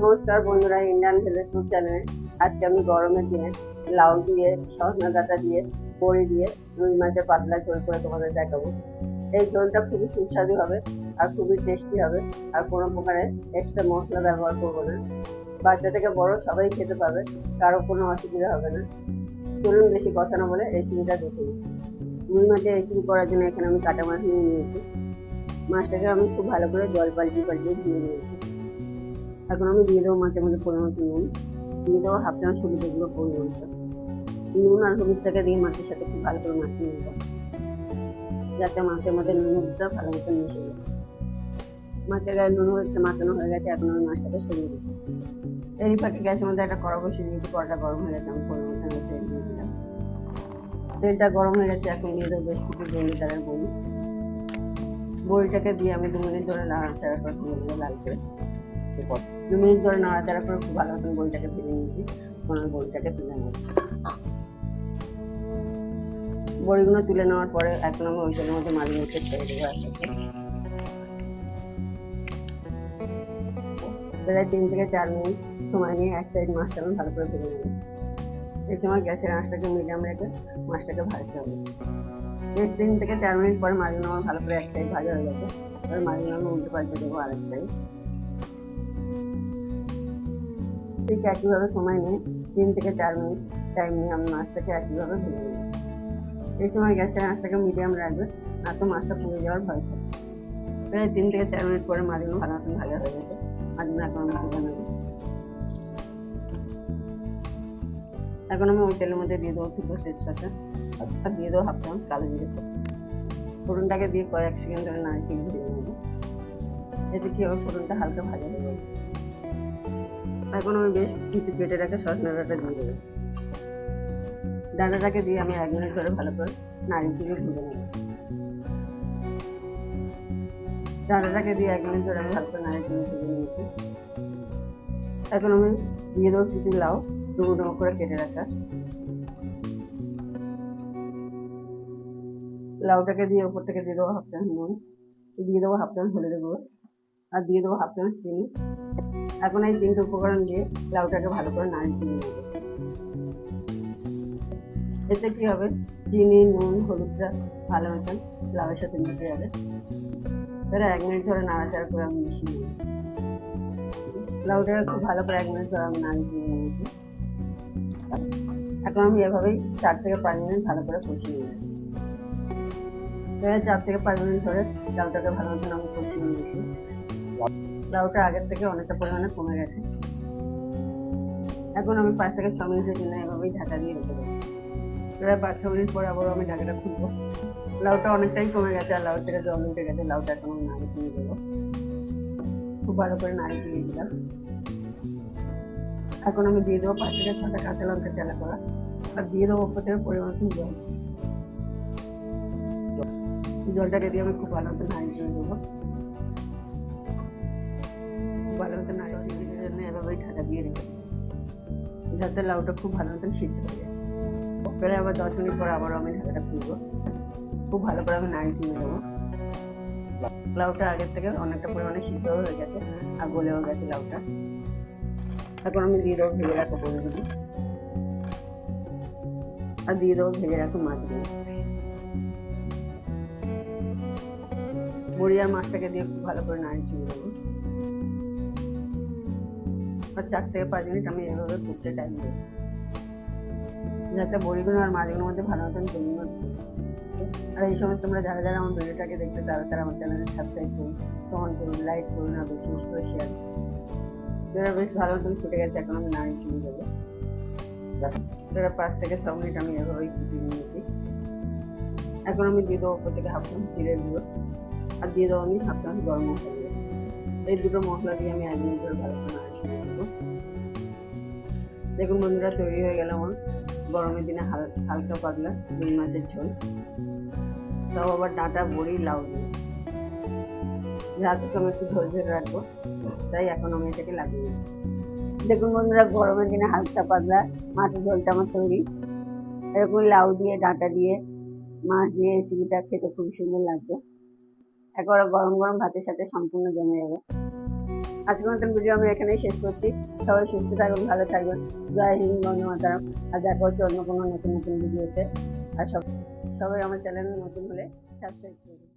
নমস্কার বন্ধুরা, Indian village food চ্যানেলে। আজকে আমি গরমের দিনে লাউ দিয়ে, সজনা ডাঁটা দিয়ে, বড়ি দিয়ে, রুই মাছের পাতলা ঝোল করে তোমাদের দেখাবো। এই ঝোলটা খুবই সুস্বাদু হবে আর খুবই টেস্টি হবে আর কোনো প্রকারের এক্সট্রা মশলা ব্যবহার করব না। বাচ্চা থেকে বড় সবাই খেতে পাবে, কারও কোনো অসুবিধা হবে না। চলুন বেশি কথা না বলে রেসিপিটা দেখে নিই। রুই মাছের রেসিপি করার জন্য এখানে আমি কাটা মাছ নিয়ে নিয়েছি। মাছটাকে আমি খুব ভালো করে জল পাল্টিয়ে পাল্টিয়ে ধুয়ে নিয়েছি। এখন আমি দিয়ে দেবো মাছের মধ্যে পরিমাণ নুন। দিয়ে দেবো হাফ চামচ হলুদ এগুলো পরিমাণটা নুন আর হলুদটাকে দিয়ে মাছের সাথে খুব ভালো করে মাখিয়ে নেব। যাতে মাছের মধ্যে নুনটা ভালো মতো মিশে যায়। মাছের গায়ে নুন হলুদটা মাখানো হয়ে গেছে, এখন আমি মাছটাকে সরিয়ে দিই এরই ফাঁকে গ্যাসের মধ্যে একটা কড়া বসিয়ে দিয়েছি, কড়াটা গরম হয়ে গেছে, আমি পরিমাণ তেল দিয়ে দিলাম। তেলটা গরম হয়ে গেছে, এখন দিয়ে দেবো বেশ কিছু বড়ি তারের বড়ি। বড়িটাকে দিয়ে আমি দু মিনিট ধরে নাড়াচাড়া করে লাল করে। দু মিনিট ধরে নাড়াচাড়া করে খুব ভালো মতন বড়িটাকে ভেজে নিয়েছি। এখন আমি তুলে নেব বড়িগুলো তুলে নেওয়ার পরে এখন আমি ওই তেলের মধ্যে মাঝে মধ্যে ছেড়ে দেবো একসাথে প্রায় তিন থেকে চার মিনিট সময় নিয়ে এক সাইড মাছটা আমি ভালো করে ভেজে নেব। এই সময় গ্যাসের আঁচটাকে মিডিয়াম রেখে মাছটাকে ভাজতে হবে। এই তিন থেকে চার মিনিট পরে মাছগুলো আমার ভালো করে এক সাইড ভাজা হয়ে গেছে। এবার মাছগুলো আমি উল্টে পাল্টে দেবো আরেক সাইড। ঠিক একইভাবে সময় নিয়ে তিন থেকে চার মিনিট টাইম নিয়ে আমি মাছটাকে একইভাবে ভেজে নেব। এই সময় গ্যাসের আঁচটাকে মিডিয়াম রাখবে না তো মাছটা পুড়ে যাওয়ার ভয় থাকে। প্রায় তিন থেকে চার মিনিট পরে মাছগুলো ভালো মতন ভাজা হয়ে গেছে মাছগুলো এখন আমি ভেজে নেব এখন আমি ওই তেলের মধ্যে দিয়ে দেবো দুটো তেজপাতা আর দিয়ে দেবো হাফ চামচ কালো জিরে ফোড়নটাকে দিয়ে কয়েক সেকেন্ড ধরে নাড়িয়ে ভেজে নেব। এতে কি হবে? ফোড়নটা হালকা ভাজা হয়ে যাবে। এখন আমি বেশ কিছু কেটে রাখা সজনা ডাঁটা দিয়ে দেবো। ডাঁটাটাকে দিয়ে আমি এক মিনিট ধরে ভালো করে নাড়িয়ে দিয়ে ভেজে নেব। ডাঁটাটাকে দিয়ে এক মিনিট ধরে আমি ভালো করে নাড়িয়ে দিয়ে ভেজে নিয়েছি। এখন আমি দিয়ে দেবো কিছু লাউ ডুবো ডুবো করে কেটে রাখা। লাউটাকে দিয়ে ওপর থেকে দিয়ে দেবো হাফ চামচ নুন, দিয়ে দেবো হাফ চামচ হলুদ গুঁড়ো, আর দিয়ে দেবো হাফ চামচ চিনি। এখন এই তিনটে উপকরণ দিয়ে লাউটাকে ভালো করে নাড়িয়ে নেব। এতে কি হবে? চিনি, নুন, হলুদটা ভালো মতন লাউয়ের সাথে মিশে যাবে। এবার এক মিনিট ধরে নাড়াচাড়া করে আমি মিশিয়ে নেব। লাউটাকে খুব ভালো করে এক মিনিট ধরে আমি নাড়িয়ে দিয়ে নিয়েছি এখন আমি এভাবেই চার থেকে পাঁচ মিনিট ভালো করে কষিয়ে নিয়েছি এবার চার থেকে পাঁচ মিনিট ধরে লাউটাকে ভালো মতন আমি কষিয়ে নিয়েছি। লাউটা আগের থেকে অনেকটা পরিমাণে কমে গেছে। এখন আমি পাঁচ থেকে ছ মিনিটের জন্য এভাবেই ঢাকা দিয়ে রেখে দেবো। প্রায় পাঁচ, ছ মিনিট পরে আবার আমি ঢাকাটা খুলবো। লাউটা অনেকটাই কমে গেছে আর লাউ থেকে জল উঠে গেছে, লাউটা এখন আমি নাড়ি দিয়ে দেবো খুব ভালো করে নাড়ি দিয়ে দিলাম এখন আমি দিয়ে দেবো পাঁচ থেকে ছটা কাঁচা লঙ্কা চালা করা আর দিয়ে দেবো ওপর থেকে পরিমাণ জল। জলটাকে দিয়ে আমি খুব ভালো মতো নাড়ি দিয়ে দেবো ভালো মতো নাড়ি জন্য এভাবেই ঢাকা দিয়ে রেখে। যাতে লাউটা খুব ভালো মতন সিদ্ধ হয়ে যায়। পরে আবার দশ মিনিট পর আবারও আমি ঢাকাটা খুলবো। খুব ভালো করে আমি নাড়ি দিয়ে দেবো লাউটা আগের থেকে অনেকটা পরিমাণে সিদ্ধ হয়ে গেছে আর গলেও গেছে লাউটা। এখন আমি দিয়ে দেবো ভেজে রাখো বড়িগুলি আর দিয়ে দেবো ভেজে রাখো মাছগুলো। বড়ি আর মাছটাকে দিয়ে খুব ভালো করে নাড়ি চুড়ে দেবো আর চার থেকে পাঁচ মিনিট আমি এভাবে ফুটতে টাইম দেবো যাতে বড়িগুলো আর মাছগুলোর মধ্যে ভালো মতন জন্য আর এই সময় তোমরা যারা যারা আমার ভিডিওটাকে দেখতে তারা তারা আমার চ্যানেলে সাবস্ক্রাইব করুন কমেন্ট করুন লাইক করুন আর বেশি বেশি করে শেয়ার করুন বেশ ভালো মতন ফুটে গেছে, এখন আমি নাড়ি চুড়ে দেবো। পাঁচ থেকে ছ মিনিট আমি এভাবেই ফুটিয়ে নিয়েছি। এখন আমি দিয়ে দেবো থেকে হাফ চামচ জিরে গুঁড়ো। আর দিয়ে দেবো আমি হাফ চামচ গরম মশলা এই দুটো মশলা দিয়ে আমি এক মিনিট ভালো করে দেবো দেখুন। বন্ধুরা, তৈরি হয়ে গেল আমার গরমের দিনে হালকা পাতলা রুই মাছের ঝোল। তাও আবার ডাঁটা, বড়ি, লাউ দিয়ে। আমি একটু ঝোল রাখব, তাই এখন আমি এটাকে লাগিয়ে। দেখুন বন্ধুরা, গরমের দিনে হালকা পাতলা মাছের ঝোলটা আমার তৈরি। এরকম লাউ দিয়ে, ডাঁটা দিয়ে, মাছ দিয়ে রেসিপিটা খেতে খুব সুন্দর লাগবে। একবার গরম গরম ভাতের সাথে সম্পূর্ণ জমে যাবে। আজকের মতন ভিডিও আমি এখানেই শেষ করছি। সবাই সুস্থ থাকবেন ভালো থাকবেন জয় হিন্দ বন্ধু মাতারাম। আর দেখা হচ্ছে অন্য কোনো নতুন নতুন ভিডিওতে আর সব সবাই আমার চ্যানেল নতুন হলে সাবস্ক্রাইব করবেন